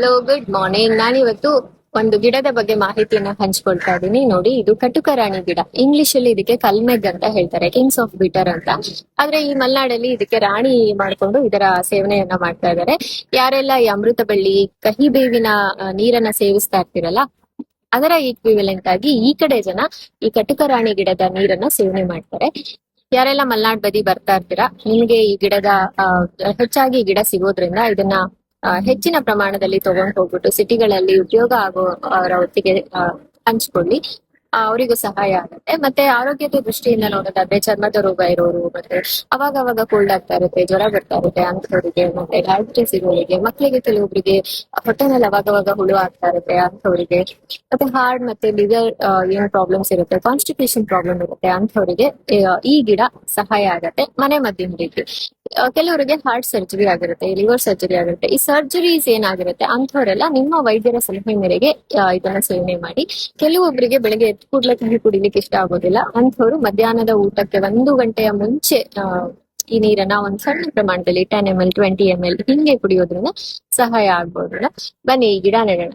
Hello good morning ನಾನು ಇವತ್ತು ಒಂದು ಗಿಡದ ಬಗ್ಗೆ ಮಾಹಿತಿಯನ್ನ ಹಂಚ್ಕೊಳ್ತಾ ಇದ್ದೀನಿ. ನೋಡಿ, ಇದು ಕಟುಕರಾಣಿ ಗಿಡ. ಇಂಗ್ಲಿಷ್ ಅಲ್ಲಿ ಇದಕ್ಕೆ ಕಲ್ಮೆಗ್ ಅಂತ ಹೇಳ್ತಾರೆ ಕಿಂಗ್ಸ್ ಆಫ್ ಬಿಟರ್ ಅಂತ. ಆದ್ರೆ ಈ ಮಲ್ನಾಡಲ್ಲಿ ಇದಕ್ಕೆ ರಾಣಿ ಮಾಡ್ಕೊಂಡು ಇದರ ಸೇವನೆಯನ್ನ ಮಾಡ್ತಾ ಇದ್ದಾರೆ. ಯಾರೆಲ್ಲ ಈ ಅಮೃತ ಬಳ್ಳಿ ಕಹಿ ಬೇವಿನ ನೀರನ್ನ ಸೇವಿಸ್ತಾ ಇರ್ತಿರಲ್ಲ, ಅದರ ಈಕ್ವಿವೆಲೆಂಟ್ ಆಗಿ ಈ ಕಡೆ ಜನ ಈ ಕಟುಕರಾಣಿ ಗಿಡದ ನೀರನ್ನ ಸೇವನೆ ಮಾಡ್ತಾರೆ. ಯಾರೆಲ್ಲ ಮಲ್ನಾಡ್ ಬದಿ ಬರ್ತಾ ಇರ್ತೀರಾ, ನಿಮ್ಗೆ ಈ ಗಿಡದ ಹೆಚ್ಚಾಗಿ ಗಿಡ ಸಿಗೋದ್ರಿಂದ ಇದನ್ನ ಹೆಚ್ಚಿನ ಪ್ರಮಾಣದಲ್ಲಿ ತಗೊಂಡ್ ಹೋಗ್ಬಿಟ್ಟು ಸಿಟಿಗಳಲ್ಲಿ ಉಪಯೋಗ ಆಗೋ ಅವರ ಆ, ಹಂಚ್ಕೊಳ್ಳಿ. ಅವರಿಗೂ ಸಹಾಯ ಆಗುತ್ತೆ. ಮತ್ತೆ ಆರೋಗ್ಯದ ದೃಷ್ಟಿಯಿಂದ ನೋಡೋದಾದ್ರೆ ಚರ್ಮದ ರೋಗ ಇರೋರು, ಮತ್ತೆ ಅವಾಗ ಅವಾಗ ಕೋಲ್ಡ್ ಆಗ್ತಾ ಇರುತ್ತೆ, ಜ್ವರ ಬರ್ತಾ ಇರುತ್ತೆ ಅಂಥವರಿಗೆ, ಮತ್ತೆ ಡಯಾಬಿಟಿಸ್ ಇರೋರಿಗೆ ಮಕ್ಕಳಿಗೆ ಕೆಲವೊಬ್ಬರಿಗೆ ಹೊಟ್ಟೆನಲ್ಲಿ ಅವಾಗ ಅವಾಗ ಹುಳು ಆಗ್ತಾ ಇರುತ್ತೆ ಅಂಥವರಿಗೆ, ಮತ್ತೆ ಹಾರ್ಟ್ ಮತ್ತೆ ಲಿವರ್ ಏನೋ ಪ್ರಾಬ್ಲಮ್ಸ್ ಇರುತ್ತೆ ಕಾನ್ಸ್ಟಿಪೇಷನ್ ಪ್ರಾಬ್ಲಮ್ ಇರುತ್ತೆ ಅಂಥವರಿಗೆ ಈ ಗಿಡ ಸಹಾಯ ಆಗತ್ತೆ ಮನೆ ಮದ್ದಿನ ರೀತಿ ಕೆಲವರಿಗೆ ಹಾರ್ಟ್ ಸರ್ಜರಿ ಆಗಿರುತ್ತೆ ಲಿವರ್ ಸರ್ಜರಿ ಆಗಿರುತ್ತೆ, ಈ ಸರ್ಜರೀಸ್ ಏನಾಗಿರುತ್ತೆ ಅಂಥವರೆಲ್ಲ ನಿಮ್ಮ ವೈದ್ಯರ ಸಲಹೆ ಮೇರೆಗೆ ಇದನ್ನ ಸೇವನೆ ಮಾಡಿ ಕೆಲವೊಬ್ಬರಿಗೆ ಬೆಳಗ್ಗೆ ಎದ್ದು ಕೂಡಲೇ ಕಹಿ ಕುಡಿಲಿಕ್ಕೆ ಇಷ್ಟ ಆಗೋದಿಲ್ಲ. ಅಂಥವ್ರು ಮಧ್ಯಾಹ್ನದ ಊಟಕ್ಕೆ ಒಂದು ಗಂಟೆಯ ಮುಂಚೆ ಈ ನೀರನ್ನ ಒಂದ್ ಸಣ್ಣ ಪ್ರಮಾಣದಲ್ಲಿ ten M L twenty M L ಹಿಂಗೆ ಕುಡಿಯೋದ್ರಿಂದ ಸಹಾಯ ಆಗ್ಬೋದಲ್ಲ ಬನ್ನಿ, ಈ ಗಿಡ ನೆಡೋಣ